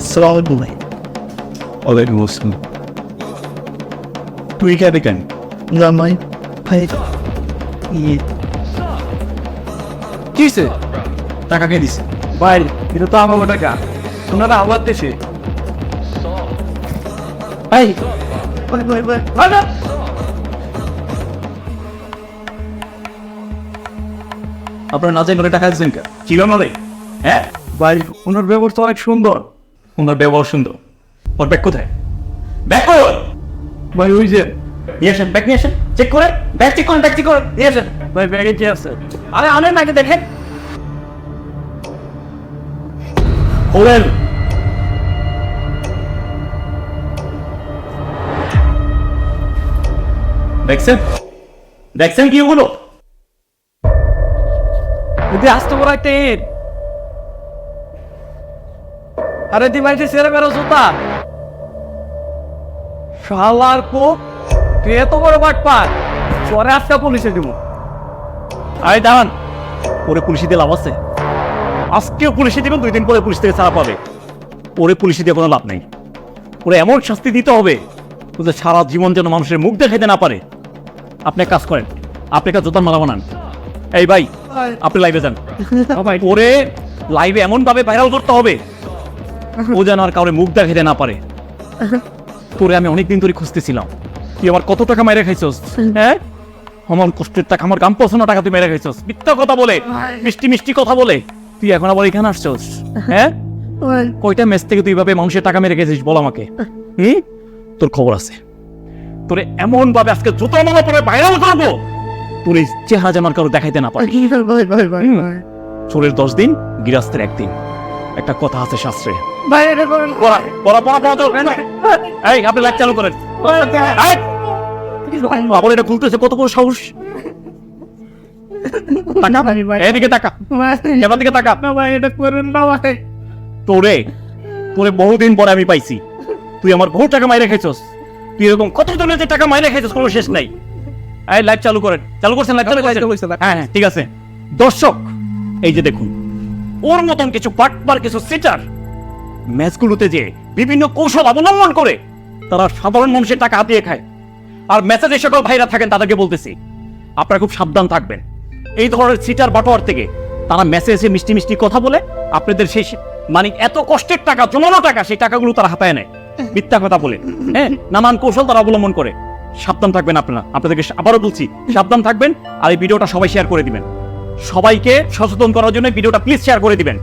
আসসালামু আলাইকুম ভাই ওয়ালাইকুম আসসালাম তুই কে কেন না ভাই ভাই ইয়ে কি হয়েছে টাকা কে দিছে? ভাই এটা তো আমার টাকা। ওনারা আমার দেশে। ভাই। ভাই ভাই ভাই। আপনার না জানি টাকা দিচ্ছেন কে? ছিল না হ্যাঁ? ভাই ওনার ব্যবস্থা অনেক সুন্দর। ওনার ব্যবহার সুন্দর। ওর ব্যাগ কোথায়? ব্যাগ কই ওর? ভাই ওই যে। নিয়ে আসেন ব্যাগ নিয়ে আসেন। চেক করে। ব্যাগ চেক করেন ব্যাগ চেক করেন। নিয়ে আসেন। ভাই ব্যাগে কি আছে। আরে আনেন আগে দেখেন। খোলেন দেখছেন? দেখছেন কি ওগুলো? যদি আসতে বড় একটা আরে দি ভাই ছেড়ে বেরো জুতা। শালার কো তুই এত বড় বাট পার পরে আজকে পুলিশে দিব আরে দাঁড়ান ওরে পুলিশে দিয়ে লাভ আছে। আজকেও পুলিশে দিবেন দুই দিন পরে পুলিশ থেকে ছাড়া পাবে। ওরে পুলিশে দিয়ে কোনো লাভ নেই। ওরে এমন শাস্তি দিতে হবে যে সারা জীবন যেন মানুষের মুখ দেখাইতে না পারে। আপনি কাজ করেন আপনি একটা জোতার মালা বানান। এই ভাই আপনি লাইভে যান। ভাই। ওরে লাইভে এমন ভাবে ভাইরাল করতে হবে ও যেন আর কাউরে মুখ দেখাইতে না পারে। তোরে আমি অনেকদিন ধরে খুঁজতেছিলাম। তুই আমার কত টাকা মেরে খাইছস হ্যাঁ? আমার কষ্টের টাকা আমার গাম পছন্দ টাকা তুই মেরে খাইছস। মিথ্যা কথা বলে মিষ্টি মিষ্টি কথা বলে। তুই এখন আবার এখানে আসছস হ্যাঁ? কয়টা ম্যাচ থেকে তুই ভাবে মানুষের টাকা মেরে গেছিস বল আমাকে। হুম? তোর খবর আছে। তোরে এমন ভাবে আজকে জুতো মালা পরে ভাইরাল করব তোর এই চেহারা যেন কারও দেখাইতে না পারে। চোরের দশ দিন গৃহস্থের একদিন। একটা কথা আছে শাস্ত্রে। ভাই এটা করেন। পড়া পড়া পড়া পড়া তো। এই আপনি লাইট চালু করেন! আবার এটা খুলতেছে কত বড় সাহস। না ভাই ভাই। এদিকে তাকা। এবার দিকে তাকা। এটা করেন না ভাই। তোরে তোরে বহুদিন পরে আমি পাইছি। তুই আমার বহু টাকা মাইরে খাইছস। তুই এরকম কত জনের যে টাকা মাইরে খাইছস কোনো শেষ নাই। এই লাইট চালু করেন। চালু করছেন লাইট চালু করছেন? হ্যাঁ হ্যাঁ ঠিক আছে। দর্শক এই যে দেখুন ওর মতন কিছু পাটবার কিছু সিটার ম্যাচগুলোতে যে বিভিন্ন কৌশল অবলম্বন করে তারা সাধারণ মানুষের টাকা হাতিয়ে খায়। আর ম্যাচে যে সকল ভাইরা থাকেন, তাদেরকে বলতেছি, আপনারা খুব সাবধান থাকবেন। এই ধরনের সিটার বাটোয়ার থেকে তারা ম্যাচে এসে মিষ্টি মিষ্টি কথা বলে, আপনাদের সেই মানে এত কষ্টের টাকা, জমানো টাকা, সেই টাকাগুলো তারা হাতায় নেয়। মিথ্যা কথা বলে হ্যাঁ? নানান কৌশল তারা অবলম্বন করে। সাবধান থাকবেন আপনারা। আপনাদেরকে আবারও বলছি, সাবধান থাকবেন, আর এই ভিডিওটা সবাই শেয়ার করে দিবেন। সবাইকে সচেতন করার জন্য ভিডিওটা প্লিজ শেয়ার করে দিবেন।